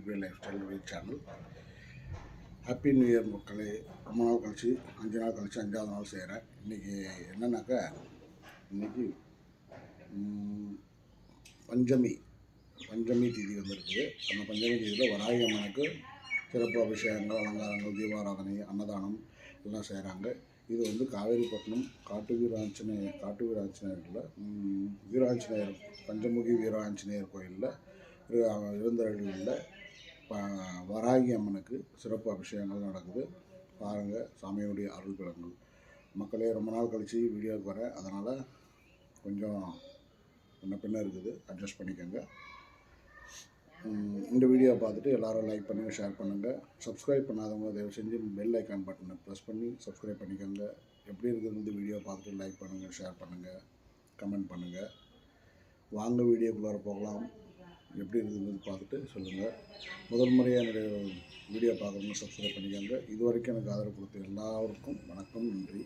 Siddhan life style wheel channel. Happy new year மக்களே. ரொம்ப நாள் கழிச்சு அஞ்சு நாள் கழிச்சு அஞ்சாவது நாள் செய்கிறேன் இன்றைக்கி என்னன்னாக்கா இன்றைக்கி பஞ்சமி பஞ்சமி தேதி வந்திருக்குது. அந்த பஞ்சமி தேதியில் வராகி அம்மனுக்கு சிறப்பு அபிஷேகங்கள் அலங்காரங்கள் தீபாராதனை அன்னதானம் எல்லாம் செய்கிறாங்க இது வந்து காவேரிப்பட்டினம் காட்டு வீராஞ்சநேயர் காட்டு வீராஞ்சநேயரில் வீராஞ்சநேயர் பஞ்சமுகி வீராஞ்சநேயர் கோயிலில் இருந்தருளில் வராகி அம்மனுக்கு சிறப்பு அபிஷேகங்கள் நடக்குது. பாருங்கள் சாமியுடைய அருள் பிறங்கள். மக்களே ரொம்ப நாள் கழித்து வீடியோவுக்கு வரேன். அதனால் கொஞ்சம் முன்ன பின்ன இருக்குது. அட்ஜஸ்ட் பண்ணிக்கோங்க. இந்த வீடியோ பார்த்துட்டு எல்லாரும் லைக் பண்ணுங்கள் ஷேர் பண்ணுங்கள் சப்ஸ்கிரைப் பண்ணாதவங்க தயவு செஞ்சு பெல் ஐக்கான் பட்டனை ப்ரெஸ் பண்ணி சப்ஸ்கிரைப் பண்ணிக்கோங்க. எப்படி இருக்குது இந்த வீடியோ பார்த்துட்டு லைக் பண்ணுங்கள் ஷேர் பண்ணுங்கள் கமெண்ட் பண்ணுங்கள் வாங்க வீடியோக்குள்ளார போகலாம். எப்படி இருக்குதுன்னு பார்த்துட்டு சொல்லுங்கள் முதல் முறையாக என்னுடைய வீடியோ பார்க்குறவங்க சப்ஸ்கிரைப் பண்ணிக்கோங்க. இது வரைக்கும் எனக்கு ஆதரவு கொடுத்த எல்லாருக்கும் வணக்கம் நன்றி.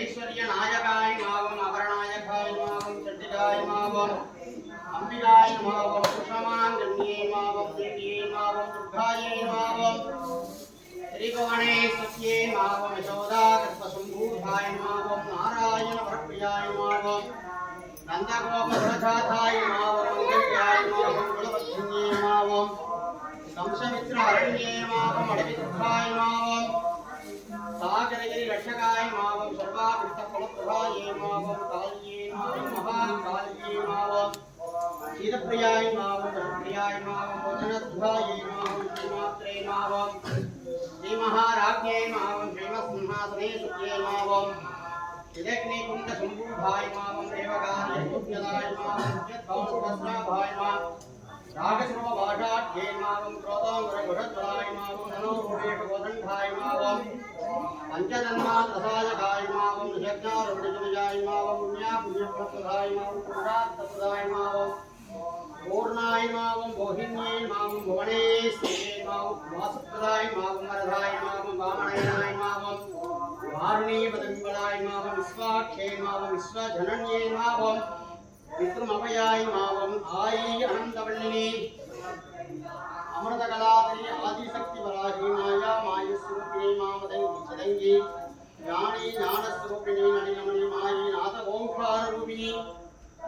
ఐశ్వర్య నాయకాయ మావం అపరనాయకాయ మావం చండికాయ మావం అంబికాయ మావం సుషమాం గణ్యే మావం ప్రీతియే మావం దుర్గాయే మావం త్రిభువనే సత్యే మావం యశోదా కృష్ణశంభూతాయ మావం నారాయణ భక్తియాయ మావం నందగోపరథాయ మావం సాగరగిరి రక్షకాయ మావం शीतप्रियाय मावं रसप्रियाय मावं वदनध्वाये मावं श्रीमात्रे मावं श्रीमहाराज्ञे मावं श्रीमत्सिंहासने सुख्ये मावं विदग्निकुण्डसम्भूभाय मावं देवकार्यकुप्यदाय मावं यद्भवस्वस्याभाय मावं रागसर्वभाषाढ्ये मावं क्रोधाङ्गरगुढध्वराय मावं धनोरूपेशकोदण्डाय मावं पञ्चजन्मात्रसायकाय पूर्णाय मावं मोहिन्यै मावं भुवनेश्वरे मावं वासप्रदाय मावं वरदाय मावं वामनयनाय मावं वारुणीपदविमलाय मावं विश्वाक्षे मावं विश्वजनन्ये मावं पितृमपयाय मावं आयी अनन्तवल्लिनी अमृतकलादरी आदिशक्तिवराही माया मायुस्वरूपिणी मामदङ्गी चदङ्गी ज्ञानी ज्ञानस्वरूपिणी नलिनमणि मायी नाथ ओंकाररूपिणी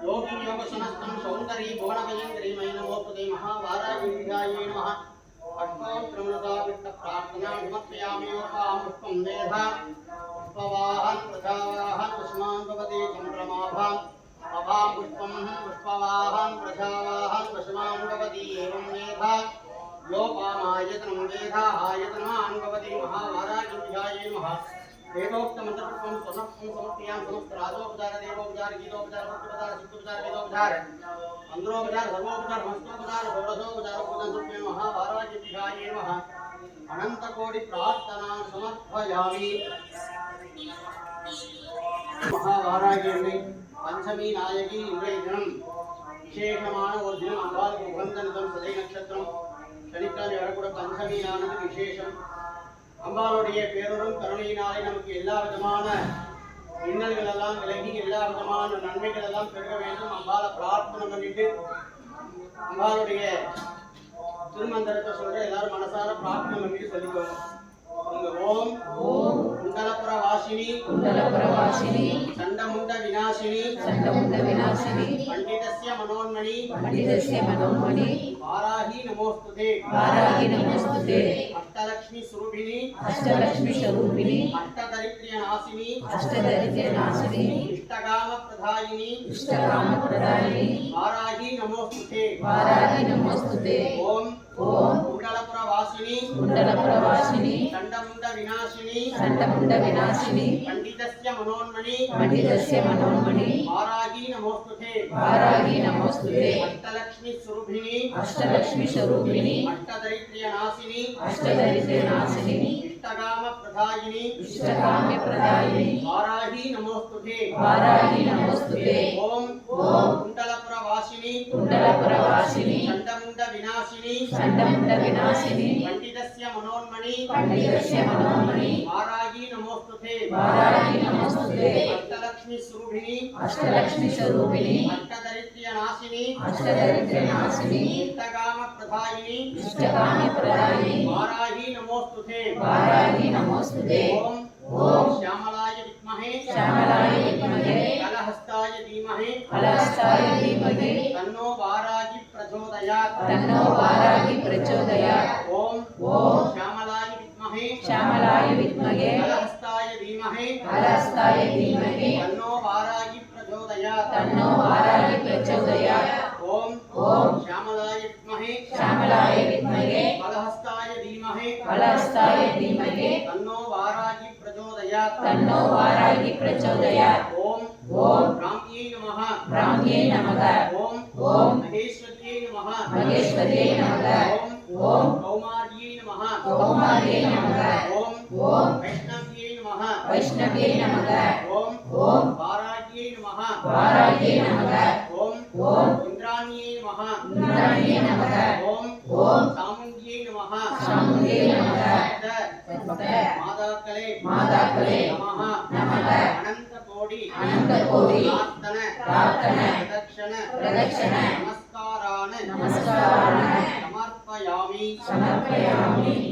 योगी योगसनस्तं सौन्दरी भुवनभयङ्करी मयि नमोस्तुते नमः अष्टोत्तरमृता वित्तप्रार्थना पुष्पं मेधा पुष्पवाहन् प्रजावाहन् पुष्मान् भवति चन्द्रमाभाम् अभां पुष्पं पुष्पवाहन् प्रजावाहन् पुष्मान् भवति एवं मेधा योपामायतनं मेधा आयतनान् भवति महावाराही नमः वेदोक्तमंत्र समस्याम समस्त राजोपचार देवोपचार गीतोपचार भक्तोपचार चित्तोपचार वेदोपचार मंत्रोपचार सर्वोपचार हस्तोपचार षोडशोपचार उपचार महाभारत विहाय नमः अनंत कोटि प्रार्थना समर्पयामि महाभारागी पंचमी नायकी इंद्रिय दिनम విశేషమాన ఒక దినం అంబాలకు ఉభందనతం సదై నక్షత్రం శనికాలు ఎడ కూడా పంచమీ నానది విశేషం அம்பாளுடைய பேரொரும் கருணையினாலே நமக்கு எல்லா விதமான இன்னல்கள் எல்லாம் விலகி எல்லா விதமான நன்மைகள் எல்லாம் பெருக வேண்டும். அம்பால பிரார்த்தனை பண்ணிட்டு அம்பாளுடைய திருமந்திரத்தை சொல்ற எல்லாரும் மனசார பிரார்த்தனை பண்ணிட்டு சொல்லிக்கோங்க. ఓం ఓం కుండలపుర వాసిని కుండలపుర వాసిని చండముండ వినాశిని చండముండ వినాశిని పండితస్య మనోన్మణి పండితస్య మనోన్మణి వారాహి నమోస్తుతే వారాహి నమోస్తుతే అష్టలక్ష్మి సురూపిణి అష్టలక్ష్మి స్వరూపిణి అష్టదరిద్ర్య నాశిని వినాశిని చండముండ వినాశిని। పండితస్య మనోన్మణి। పండితస్య మనోన్మణి। వారాహి నమోస్తుతే। వారాహి నమస్తుతే। అష్టలక్ష్మి స్వరూపిణి। అష్టలక్ష్మి స్వరూపిణి। అష్టదరిద్ర్య నాశిని అష్టదరిద్ర నాశిని ఇష్టగామ ప్రదాయిని ఇష్టకామ్య ప్రదాయిని వారాహి నమోస్తుతే। వారాహి నమస్తుతే। ఓం ఓం కుండలపుర వాసిని చండముండ వినాశిని చండముండ వినాశిని పండితస్య మనోన్మణి. పండితస్య మనోన్మణి. వారాహి నమోస్తుతే. వారాహి నమస్తుతే. అష్టలక్ష్మి స్వరూపిణి అష్టలక్ష్మి స్వరూపిణి అష్టదరిద్ర్య నాశిని అష్టదరిద్ర నాశిని ఇష్టగామ ప్రదాయిని ఇష్టకామ్య ప్రదాయిని వారాహి నమోస్తుతే. వారాహి నమోస్తుతే. ఓం. ఓం. శ్యామలాయ విద్మహే. శ్యామలాయ విద్మహే. కలహస్తాయ ధీమహే. ఫలస్తాయ ధీమహి. తన్నో వారాహి प्रचोदयात्। तन्नो प्रचोदयात्। ॐ ॐ श्यामलाय विद्महे। श्यामलाय विद्महे। हलहस्ताय धीमहि। हलहस्ताय धीमहि। तन्नो वाराहि प्रचोदयात्। तन्नो वाराहि प्रचोदयात्। ॐ ॐ श्यामलाय विद्महे। श्यामलाय विद्महे। हलहस्ताय धीमहि। हलहस्ताय धीमहि। तन्नो वाराहि प्रचोदयात्। तन्नो वाराहि प्रचोदयात्। ॐ ॐ ஓம் வைஷ்ணவியை நமக. வைஷ்ணவியை நமக. ஓம் ஓம். பாராட்டியை நமக. பாராட்டியை நமக. ஓம் ஓம். இந்திராணியை நமக. இந்திராணியை நமக. ஓம் ஓம். சாமுண்டியை நமக. சாமுண்டியை நமக. மாதாக்களே. மாதாக்களே. நமக. நமக. அனந்த கோடி நமஸ்காரான. நமஸ்காரான. சமர்ப்பயாமி. சமர்ப்பயாமி.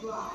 좋아.